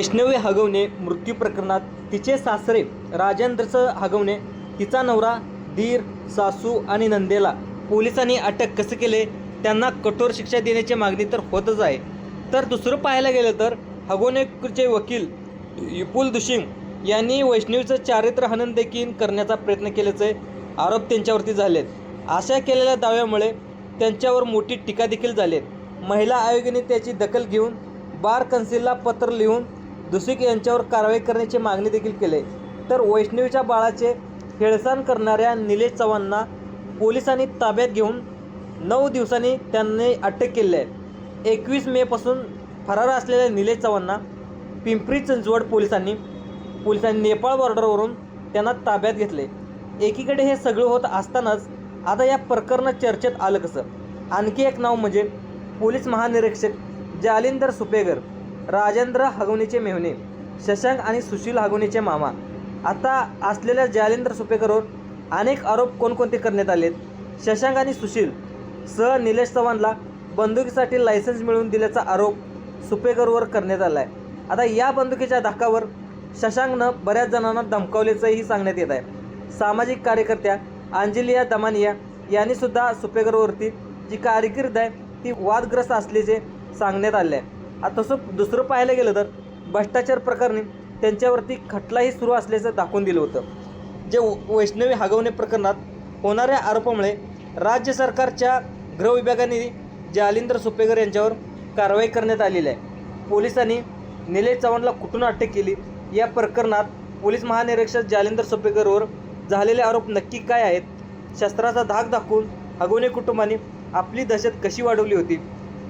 वैष्णवी हगवणे मृत्यू प्रकरणात तिचे सासरे राजेंद्रचं हगवणे तिचा नवरा धीर सासू आणि नंदेला पोलिसांनी अटक कसं केले त्यांना कठोर शिक्षा देण्याची मागणी तर होतच आहे. तर दुसरं पाहायला गेलं तर हगवणेचे वकील विपुल दुशिंग यांनी वैष्णवीचं चारित्र्य हनन देखील करण्याचा प्रयत्न केल्याचे आरोप त्यांच्यावरती झालेत. अशा केलेल्या दाव्यामुळे त्यांच्यावर मोठी टीका देखील झाली महिला आयोगाने त्याची दखल घेऊन बार कन्सिलला पत्र लिहून दुसिक यांच्यावर कारवाई करण्याची मागणी देखील केली. तर वैष्णवीच्या बाळाचे हेळसाण करणाऱ्या निलेश चव्हाणांना पोलिसांनी ताब्यात घेऊन नऊ दिवसांनी त्यांनी अटक केली आहे. एकवीस मेपासून फरार असलेल्या निलेश चव्हाणांना पिंपरी चिंचवड पोलिसांनी पोलिसांनी नेपाळ बॉर्डरवरून त्यांना ताब्यात घेतले. एकीकडे हे सगळं होत असतानाच आता या प्रकरणात चर्चेत आलं कसं? आणखी एक नाव म्हणजे पोलीस महानिरीक्षक जालिंदर सुपेगर राजेंद्र हगवणीचे मेहणे शशांक आणि सुशील हगवणीचे मामा. आता असलेल्या जालेंद्र सुपेकरवर अनेक आरोप कोणकोणते करण्यात आलेत? शशांक आणि सुशील सह निलेश चव्हाणला बंदुकीसाठी लायसन्स मिळवून दिल्याचा आरोप सुपेकरवर करण्यात आला आहे आता या बंदुकीच्या धाकावर शशांकनं बऱ्याच जणांना धमकावल्याचंही सांगण्यात येत आहे. सामाजिक कार्यकर्त्या अंजलिया दमानिया यांनीसुद्धा सुपेकरवरती जी कारकीर्द आहे ती वादग्रस्त असल्याचे सांगण्यात आले आहे आता तसं दुसरं पाहायला गेलं तर भ्रष्टाचार प्रकरणी त्यांच्यावरती खटलाही सुरू असल्याचं दाखवून दिलं होतं. जे व- वैष्णवी हगवणे प्रकरणात होणाऱ्या आरोपामुळे राज्य सरकारच्या गृहविभागाने जालिंदर सुपेकर यांच्यावर कारवाई करण्यात आलेली आहे. पोलिसांनी निलेश चव्हाणला कुठून अटक केली? या प्रकरणात पोलीस महानिरीक्षक जालिंदर सुपेकरवर झालेले आरोप नक्की काय आहेत? शस्त्राचा धाक दाखवून हगवणे कुटुंबाने आपली दहशत कशी वाढवली होती?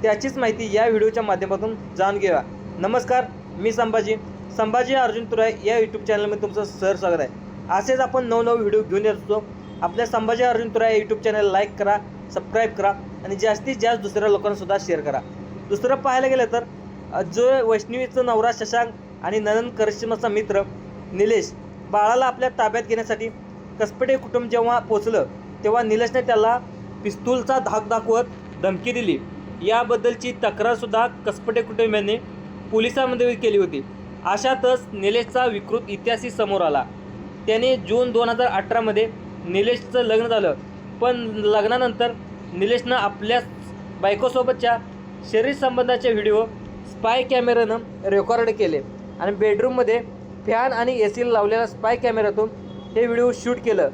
त्याचीच माहिती या व्हिडिओच्या माध्यमातून जाणून घेऊया. नमस्कार मी संभाजी. संभाजी अर्जुन तुराय या यूट्यूब चॅनलमध्ये तुमचं सर स्वागत आहे. असेच आपण नवनवे व्हिडिओ घेऊन येत असतो. आपल्या Sambhaji Arjun Turay YouTube channel like करा सबस्क्राईब करा आणि जास्तीत जास्त दुसऱ्या लोकांनासुद्धा शेअर करा. दुसरं पाहायला गेलं तर जो वैष्णवीचं नवरा शशांक आणि ननंद करिश्माचा मित्र निलेश बाळाला आपल्या ताब्यात घेण्यासाठी कसपेटे कुटुंब जेव्हा पोचलं तेव्हा निलेशने त्याला पिस्तूलचा धाक दाखवत धमकी दिली. याबद्दलची तक्रारसुद्धा कसपटे कुटुंबियांनी पोलिसांमध्ये केली होती. अशातच निलेशचा विकृत इतिहासही समोर आला. त्याने जून दोन हजार अठरामध्ये निलेशचं लग्न झालं. पण लग्नानंतर निलेशनं आपल्या बायकोसोबतच्या शरीर संबंधाचे व्हिडिओ स्पाय कॅमेऱ्यानं रेकॉर्ड केले आणि बेडरूममध्ये फॅन आणि ए सी लावलेल्या स्पाय कॅमेऱ्यातून हे व्हिडिओ शूट केलं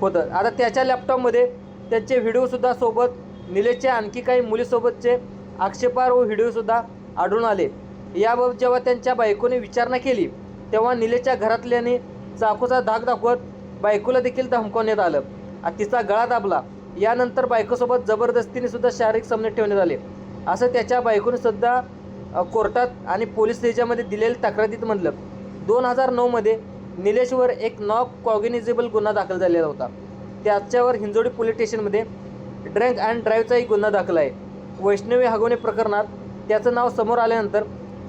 होतं. आता त्याच्या लॅपटॉपमध्ये त्याचे व्हिडिओसुद्धा सोबत निलेशच्या आणखी काही मुलीसोबतचे आक्षेपार्ह व्हिडिओसुद्धा आढळून आले. याबाबत जेव्हा त्यांच्या बायकोने विचारणा केली तेव्हा निलेशच्या घरातल्याने चाकूचा धाक दाखवत बायकोला देखील धमकवण्यात आलं. आणि तिचा गळा दाबला. यानंतर बायकोसोबत जबरदस्तीने सुद्धा शारीरिक संबंध ठेवण्यात आले. असं त्याच्या बायकोने सुद्धा कोर्टात आणि पोलीस स्टेशनमध्ये दिलेल्या तक्रारीत म्हणलं दोन हजार नऊमध्ये निलेशवर एक नॉक कॉग्निजेबल गुन्हा दाखल झालेला होता. त्याच्यावर हिंजोडी पोलीस स्टेशनमध्ये ड्रँक अँड ड्राईव्हचाही गुन्हा दाखल आहे वैष्णवी हगवणे प्रकरणात त्याचं नाव समोर आल्यानंतर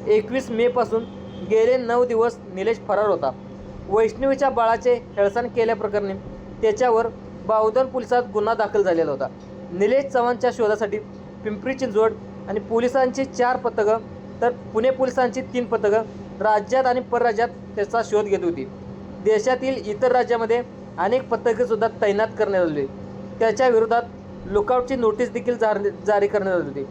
एकवीस मेपासून गेले नऊ दिवस निलेश फरार होता. वैष्णवीच्या बाळाचे हेळसाण केल्याप्रकरणी त्याच्यावर बावधन पोलिसात गुन्हा दाखल झालेला होता. निलेश चव्हाणच्या शोधासाठी पिंपरी चिंचवड आणि पोलिसांची चार पथकं तर पुणे पोलिसांची तीन पथकं राज्यात आणि परराज्यात त्याचा शोध घेत होती. देशातील इतर राज्यामध्ये अनेक पथकेसुद्धा तैनात करण्यात आली. त्याच्या विरोधात लुकआउटची नोटीस देखील जारी जारी करण्यात आली होती.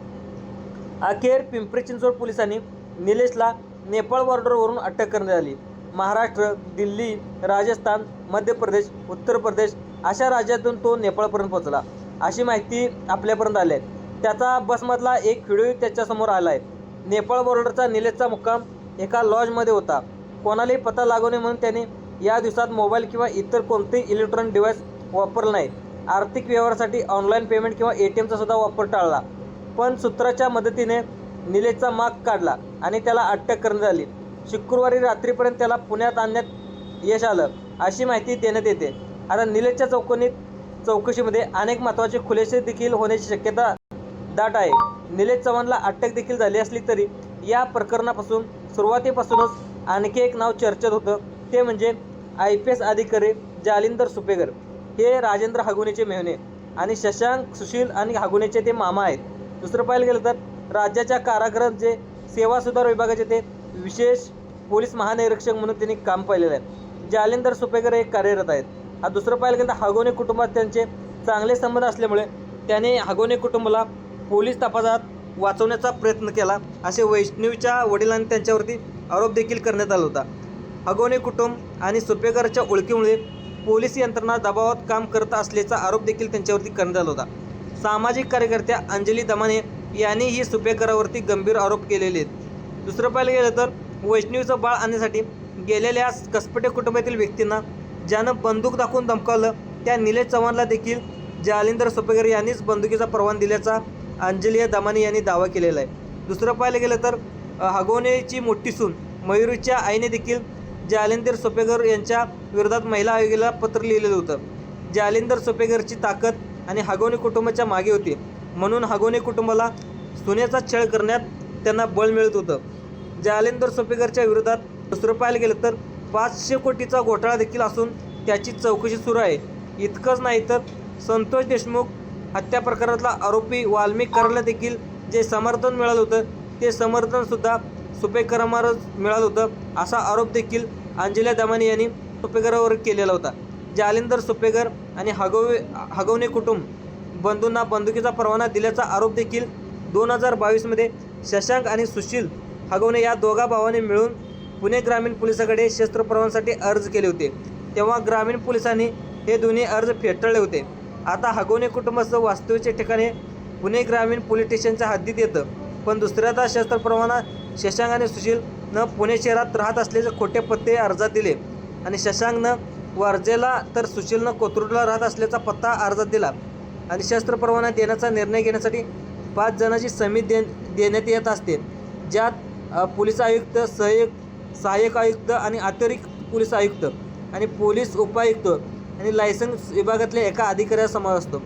अखेर पिंपरी चिंचवड पोलिसांनी निलेशला नेपाळ बॉर्डरवरून अटक करण्यात आली. महाराष्ट्र दिल्ली राजस्थान मध्य प्रदेश उत्तर प्रदेश अशा राज्यातून तो नेपाळपर्यंत पोहोचला. अशी माहिती आपल्यापर्यंत आली आहे. त्याचा बसमधला एक व्हिडिओ त्याच्यासमोर आला आहे. नेपाळ बॉर्डरचा निलेशचा मुक्काम एका लॉजमध्ये होता. कोणालाही पता लागू नये म्हणून त्याने या दिवसात मोबाईल किंवा इतर कोणतेही इलेक्ट्रॉनिक डिव्हाइस वापरलं नाही. आर्थिक व्यवहारासाठी ऑनलाईन पेमेंट किंवा ए टी एमचा सुद्धा वापर टाळला. पण सूत्राच्या मदतीने निलेशचा माग काढला आणि त्याला अटक करण्यात आली. शुक्रवारी रात्रीपर्यंत त्याला पुण्यात आणण्यात यश आलं अशी माहिती देण्यात येते. आता निलेशच्या चौकणीत चौकशीमध्ये अनेक महत्त्वाचे खुलासे देखील होण्याची शक्यता दाट आहे. निलेश चव्हाणला अटक देखील झाली असली तरी या प्रकरणापासून सुरुवातीपासूनच आणखी एक नाव चर्चेत होतं. ते म्हणजे आय पी एस अधिकारी जालिंदर सुपेकर. हे राजेंद्र हागुनेचे मेहने आणि शशांक सुशील आणि हागुनेचे ते मामा आहेत. दुसरं पाहायला गेलं तर राज्याच्या कारागृहात जे सेवा सुधार विभागाचे ते विशेष पोलीस महानिरीक्षक म्हणून त्यांनी काम पाहिलेलं आहे. जालेंदर सुपेकर हे कार्यरत आहेत. हा दुसरं पाहायला गेलं तर हागोने कुटुंबात त्यांचे चांगले संबंध असल्यामुळे त्याने हागोने कुटुंबाला पोलीस तपासात वाचवण्याचा प्रयत्न केला. असे वैष्णवीच्या वडिलांनी त्यांच्यावरती आरोप देखील करण्यात आला होता. हगोने कुटुंब आणि सुपेकरच्या ओळखीमुळे पोलीस यंत्रणा दबावात काम करत असल्याचा आरोप देखील त्यांच्यावरती करण्यात आला होता. सामाजिक कार्यकर्त्या अंजली दमाने यांनी ही सुपेकरावरती गंभीर आरोप केलेले आहेत. दुसरं पाहायला गेलं तर वैष्णवीचं बाळ आणण्यासाठी गेलेल्या कसपटे कुटुंबातील व्यक्तींना ज्यानं बंदूक दाखवून धमकावलं त्या निलेश चव्हाणला देखील जालिंदर सुपेकर यांनीच बंदुकीचा परवान दिल्याचा अंजली दमाने यांनी दावा केलेला आहे. दुसरं पाहायला गेलं तर हगवणेची मोठी सून मयुरीच्या आईने देखील जालिंदर सोपेकर यांच्या विरोधात महिला आयोगाला पत्र लिहिलेलं होतं. जालिंदर सोपेकरची ताकद आणि हागोनी कुटुंबाच्या मागे होती. म्हणून हागवणे कुटुंबाला सोन्याचा छळ करण्यात त्यांना बळ मिळत होतं. जालिंदर सोपेकरच्या विरोधात दुसरं पाहायला गेलं तर पाचशे कोटीचा घोटाळा देखील असून त्याची चौकशी सुरू आहे. इतकंच नाही तर संतोष देशमुख हत्या प्रकारातला आरोपी वाल्मिक करायला देखील जे समर्थन मिळालं होतं ते समर्थनसुद्धा सुपेकरांवरच मिळालं होतं असा आरोप देखील अंजल्या दमानी यांनी सुपेकरावर केलेला होता. जालिंदर सुपेकर आणि हगवे हगवणे कुटुंब बंधूंना बंदुकीचा परवाना दिल्याचा आरोप देखील दोन हजार बावीसमध्ये शशांक आणि सुशील हगवणे या दोघा भावांनी मिळून पुणे ग्रामीण पोलिसाकडे शस्त्र अर्ज केले होते. तेव्हा ग्रामीण पोलिसांनी हे दोन्ही अर्ज फेटाळले होते. आता हगवणे कुटुंबाचं वास्तव्याचे ठिकाणी पुणे ग्रामीण पोलीस स्टेशनच्या हद्दीत येतं पण दुसऱ्यादा शस्त्र परवाना शशांक आणि पुणे शहरात राहत असल्याचे खोटे पत्ते अर्जात दिले. आणि शशांकनं वर्जेला तर सुशीलनं कोथरूडला राहत असल्याचा पत्ता अर्जात दिला. आणि शस्त्र परवाना देण्याचा निर्णय घेण्यासाठी पाच जणांची समिती दे देण्यात येत असते. ज्यात पोलीस आयुक्त सहाय्यक सहाय्यक आयुक्त आणि अतिरिक्त पोलीस आयुक्त आणि पोलीस उपायुक्त आणि लायसन्स विभागातल्या एका अधिकाऱ्याचा समावेश असतो.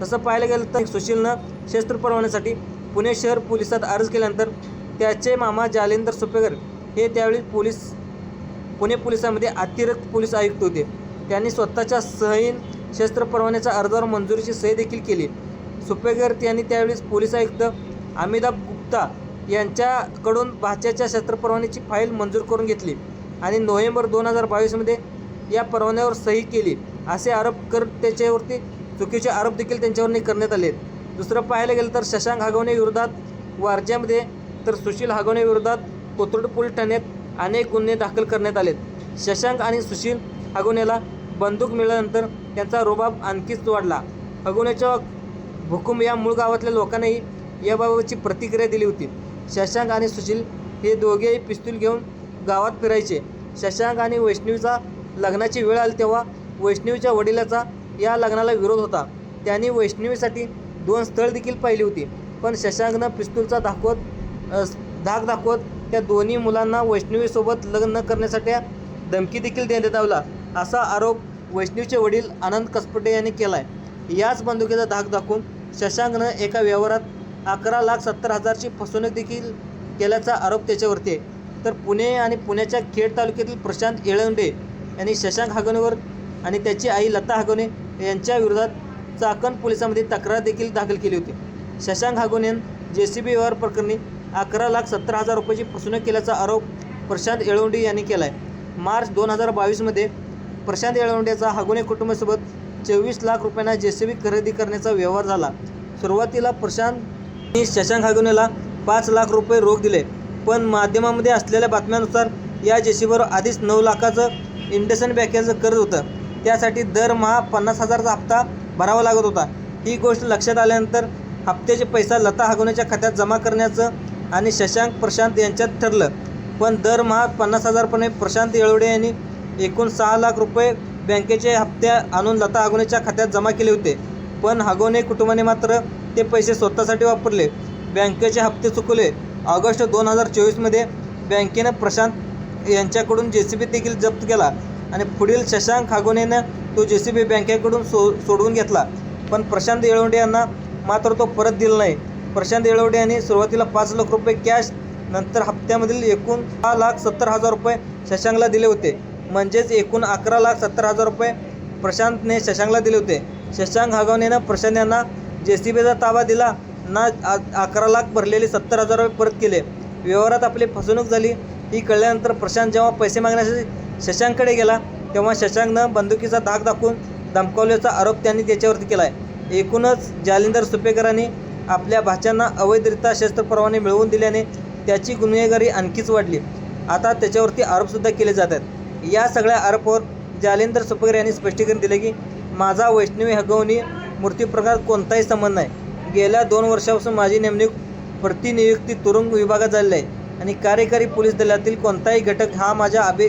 तसं पाहायला गेलं तर सुशीलनं शस्त्र परवान्यासाठी पुणे शहर पोलिसात अर्ज केल्यानंतर त्याचे मामा जालेंदर सुपेकर हे त्यावेळी पोलीस पुणे पोलिसांमध्ये अतिरिक्त पोलीस आयुक्त होते. त्यांनी स्वतःच्या सहीन शस्त्र परवान्याच्या अर्जावर मंजुरीची सही देखील केली. सुपेकर यांनी त्यावेळेस पोलीस आयुक्त अमिताभ गुप्ता यांच्याकडून भाच्याच्या शस्त्र परवान्याची फाईल मंजूर करून घेतली आणि नोव्हेंबर दोन हजार बावीसमध्ये या परवान्यावर सही केली असे आरोप कर त्याच्यावरती चुकीचे आरोप देखील त्यांच्यावर करण्यात आले. दुसरं पाहायला गेलं तर शशांक हागवणे विरोधात वारज्यामध्ये तर सुशील हागवण्याविरोधात कोथरूड पोलीस ठाण्यात अनेक गुन्हे दाखल करण्यात आलेत. शशांक आणि सुशील हगवण्याला बंदूक मिळाल्यानंतर त्यांचा रोबाब आणखीच वाढला. हगवण्याच्या भुकुम या मूळ गावातल्या लोकांनाही याबाबतची प्रतिक्रिया दिली होती. शशांक आणि सुशील हे दोघेही पिस्तूल घेऊन गावात फिरायचे. शशांक आणि वैष्णवीचा लग्नाची वेळ आली तेव्हा वैष्णवीच्या वडिलाचा या लग्नाला विरोध होता. त्यांनी वैष्णवीसाठी दोन स्थळ देखील पाहिली होती. पण शशांकनं पिस्तूलचा दाखवत धाक दाखवत त्या दोन्ही मुलांना वैष्णवीसोबत लग्न न करण्यासाठी धमकी देखील देण्यात आवला असा आरोप वैष्णवीचे वडील आनंद कसपटे यांनी केला आहे याच बंदुकीचा धाक दाखवून शशांकनं एका व्यवहारात अकरा लाख सत्तर हजारची फसवणूक देखील केल्याचा आरोप त्याच्यावरती आहे. तर पुणे आणि पुण्याच्या खेड तालुक्यातील प्रशांत येळवंडे यांनी शशांक हागवणेवर आणि त्याची आई लता हागवणे यांच्या विरोधात चाकण पोलिसांमध्ये तक्रार देखील दाखल केली होती. शशांक हागवणे जे सी बी व्यवहार प्रकरणी अकरा लाख सत्तर हजार रुपयाची फसवणूक केल्याचा आरोप प्रशांत येळवंडी यांनी केला आहे मार्च दोन हजार बावीसमध्ये प्रशांत येळवंडेचा हागुने कुटुंबासोबत चोवीस लाख रुपयांना जे सी बी खरेदी करण्याचा व्यवहार झाला. सुरुवातीला प्रशांत शशांक हागुनेला पाच लाख रुपये रोख दिले. पण माध्यमामध्ये असलेल्या बातम्यानुसार या जेसीबीवर आधीच नऊ लाखाचं इंडसन बँकेचं कर्ज होतं. त्यासाठी दरमहा पन्नास हजारचा हप्ता भरावा लागत होता. ही गोष्ट लक्षात आल्यानंतर हप्त्याचे पैसा लता हागवण्याच्या खात्यात जमा करण्याचं आणि शशांक प्रशांत यांच्यात ठरलं. पण दरमहा पन्नास हजारपणे प्रशांत येळवडे यांनी एकूण सहा लाख रुपये बँकेचे हप्ते आणून लता हागोनेच्या खात्यात जमा केले होते. पण हागोने कुटुंबाने मात्र ते पैसे स्वतःसाठी वापरले. बँकेचे हप्ते चुकवले. ऑगस्ट दोन हजार चोवीसमध्ये बँकेनं प्रशांत यांच्याकडून जे सी बी देखील जप्त केला आणि पुढील शशांक हागोनेनं तो जे सी बी बँकेकडून सो सोडवून घेतला. पण प्रशांत येळवंडे यांना मात्र तो परत दिला नाही. प्रशांत येळवडे यांनी सुरुवातीला पाच लाख रुपये कॅश नंतर हप्त्यामधील एकूण सहा लाख सत्तर हजार रुपये शशांकला दिले होते. म्हणजेच एकूण अकरा लाख सत्तर हजार रुपये प्रशांतने शशांकला दिले होते. शशांक हागवणेनं प्रशांत यांना जे सी बीचा ताबा दिला. ना अकरा लाख भरलेले सत्तर हजार रुपये परत केले. व्यवहारात आपली फसवणूक झाली. ही कळल्यानंतर प्रशांत जेव्हा पैसे मागण्यासाठी शशांककडे गेला तेव्हा शशांकनं बंदुकीचा धाक दाखवून धमकावल्याचा आरोप त्यांनी त्याच्यावरती केला आहे एकूणच जालिंदर सुपेकरांनी आपल्या भाच्यांना अवैधरित्या शस्त्र परवाने मिळवून दिल्याने त्याची गुन्हेगारी आणखीच वाढली. आता त्याच्यावरती आरोपसुद्धा केले जात आहेत. या सगळ्या आरोपावर जालिंदर सुपकर यांनी स्पष्टीकरण दिले की माझा वैष्णवी हगवणी मूर्ती कोणताही संबंध नाही. गेल्या दोन वर्षापासून माझी नेमणूक प्रतिनियुक्ती तुरुंग विभागात झालेली आहे आणि कार्यकारी पोलीस दलातील कोणताही घटक हा माझ्या आबे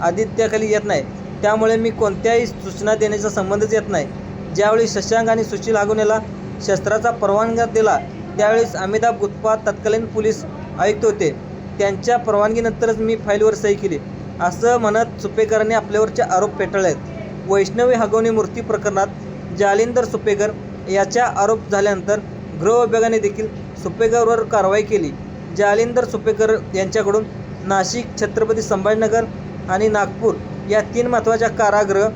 आदित्याखाली येत नाही. त्यामुळे मी कोणत्याही सूचना देण्याचा संबंधच येत नाही. ज्यावेळी शशांक आणि सुशील हागुनेला शस्त्राचा परवानगा दिला. त्यावेळेस अमिताभ गुप्पा तत्कालीन पोलीस आयुक्त होते. त्यांच्या परवानगीनंतरच मी फाईलवर सही केली. असं म्हणत सुपेकरांनी आपल्यावरचे आरोप फेटाळले आहेत वैष्णवी हगवणी मूर्ती प्रकरणात जालिंदर सुपेकर याच्या आरोप झाल्यानंतर गृह विभागाने देखील सुपेकरवर कारवाई केली. जालिंदर सुपेकर यांच्याकडून नाशिक छत्रपती संभाजीनगर आणि नागपूर या तीन महत्त्वाच्या कारागृह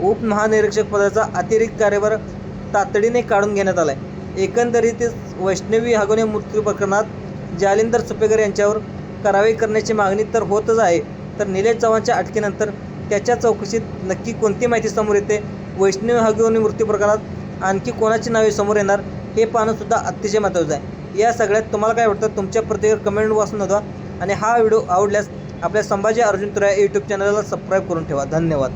उपमहानिरीक्षक पदाचा अतिरिक्त कार्यभार तातडीने काढून घेण्यात आला आहे एकंदरीतच वैष्णवी हागोने मृत्यू प्रकरणात जालिंदर सुपेकर यांच्यावर कारवाई करण्याची मागणी तर होतच आहे तर निलेश चव्हाणच्या अटकेनंतर त्याच्या चौकशीत नक्की कोणती माहिती समोर येते? वैष्णवी हागोने मृत्यू प्रकरणात आणखी कोणाची नावे समोर येणार हे पाहणंसुद्धा अतिशय महत्त्वाचं आहे. या सगळ्यात तुम्हाला काय वाटतं? तुमच्या प्रतिक्रिया कमेंट वाचून नोंदवा. आणि हा व्हिडिओ आवडल्यास आपल्या संभाजी अर्जुन तुरा यूट्यूब चॅनलला सबस्क्राईब करून ठेवा. धन्यवाद.